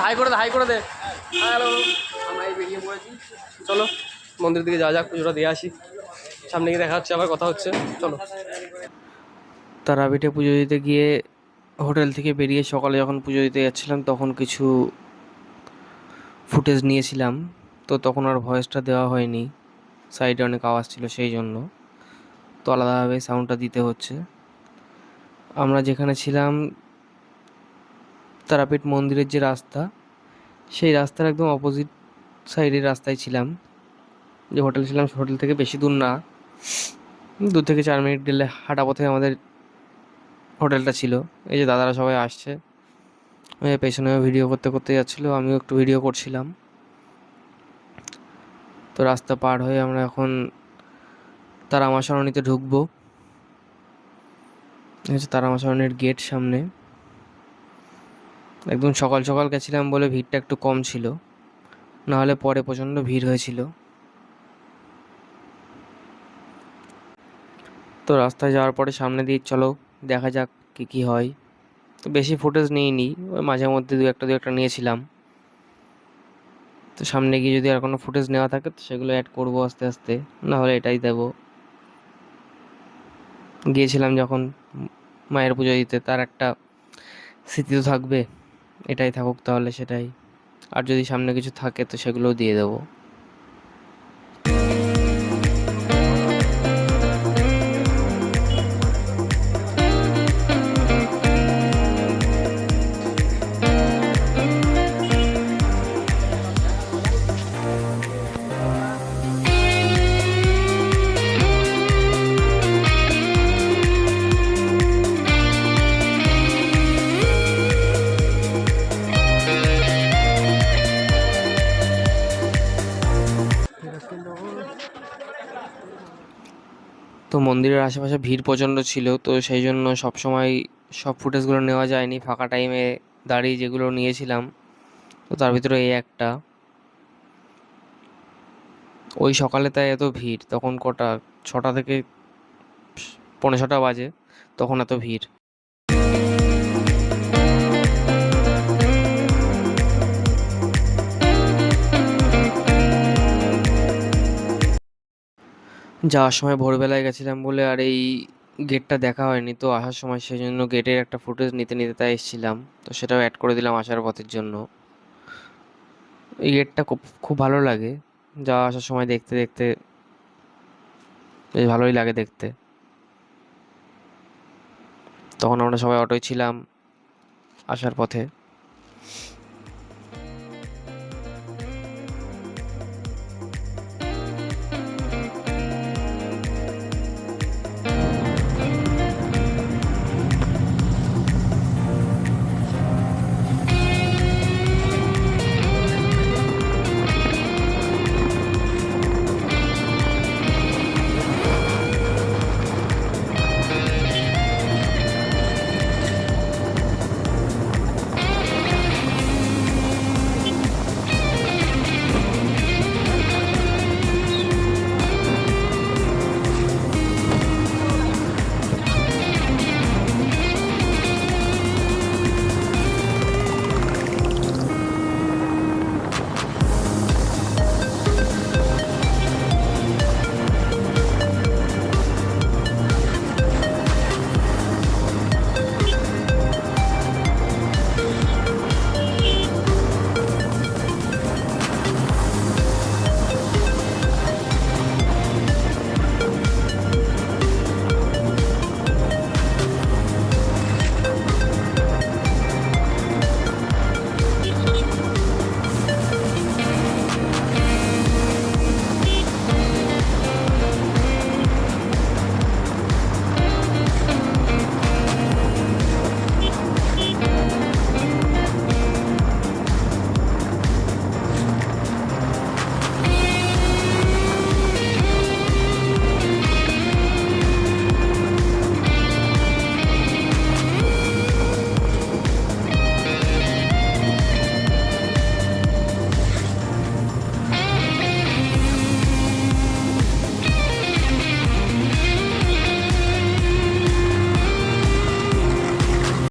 High করে দে, high করে দে। পড়েছি। চলো মন্দির দিকে যাওয়া যাক, পুজোটা দিয়ে আসি। সামনে গিয়ে দেখা হচ্ছে, আবার কথা হচ্ছে। চলো। তারাপীঠে পুজো দিতে গিয়ে হোটেল থেকে বেরিয়ে সকালে যখন পুজো দিতে যাচ্ছিলাম, তখন কিছু ফুটেজ নিয়েছিলাম। তো তখন আর ভয়েসটা দেওয়া হয়নি। সাইডে অনেক আওয়াজ ছিল সেই জন্য। তো আলাদাভাবে সাউন্ডটা দিতে হচ্ছে। আমরা যেখানে ছিলাম তারাপীঠ মন্দিরের যে রাস্তা, সেই রাস্তার একদম অপোজিট সাইডের রাস্তায় ছিলাম। যে হোটেল ছিলাম হোটেল থেকে বেশি দূর না। দু থেকে চার মিনিট গেলে হাঁটা পথে আমাদের হোটেলটা ছিল। এই যে দাদারা সবাই আসছে। পেছনে ভিডিও করতে করতে যাচ্ছিল, আমিও একটু ভিডিও করছিলাম। তো রাস্তা পার হয়ে আমরা এখন তারামা সরণিতে ঢুকবো হচ্ছে তারামা সরণির গেট সামনে। একদম সকাল সকাল গেছিলাম বলে ভিড়টা একটু কম ছিল। নাহলে পরে প্রচণ্ড ভিড় হয়েছিল। তো রাস্তায় যাওয়ার পরে সামনে দিয়ে চলো, দেখা যাক কী কী হয়। তো বেশি ফুটেজ নিইনি, ওই মাঝে মধ্যে দু একটা দু একটা নিয়েছিলাম। তো সামনে গিয়ে যদি আর কোনো ফুটেজ নেওয়া থাকে, তো সেগুলো অ্যাড করব আস্তে আস্তে। না হলে এটাই দেবো। গিয়েছিলাম যখন মায়ের পুজো দিতে, তার একটা স্মৃতি তো থাকবে। এটাই থাকুক তাহলে সেটাই। আর যদি সামনে কিছু থাকে তো সেগুলোও দিয়ে দেবো। তো মন্দিরের আশেপাশে ভিড় প্রচণ্ড ছিল, তো সেই জন্য সবসময় সব ফুটেজগুলো নেওয়া যায়নি, ফাঁকা টাইমে দাঁড়িয়ে যেগুলো নিয়েছিলাম। তো তার ভিতরে এই একটা। ওই সকালে তাই এত ভিড়, তখন কটা, ছটা থেকে পনেরো ছটা বাজে, তখন এত ভিড়। যাওয়ার সময় ভোরবেলায় গেছিলাম বলে আর এই গেটটা দেখা হয়নি, তো আসার সময় সেই জন্য গেটের একটা ফুটেজ নিতে নিতে তাই এসেছিলাম। তো সেটাও অ্যাড করে দিলাম আসার পথের জন্য। এই গেটটা খুব ভালো লাগে। যাওয়া, আসার সময় দেখতে দেখতে বেশ ভালোই লাগে দেখতে। তখন আমরা সবাই অটোয় ছিলাম আসার পথে।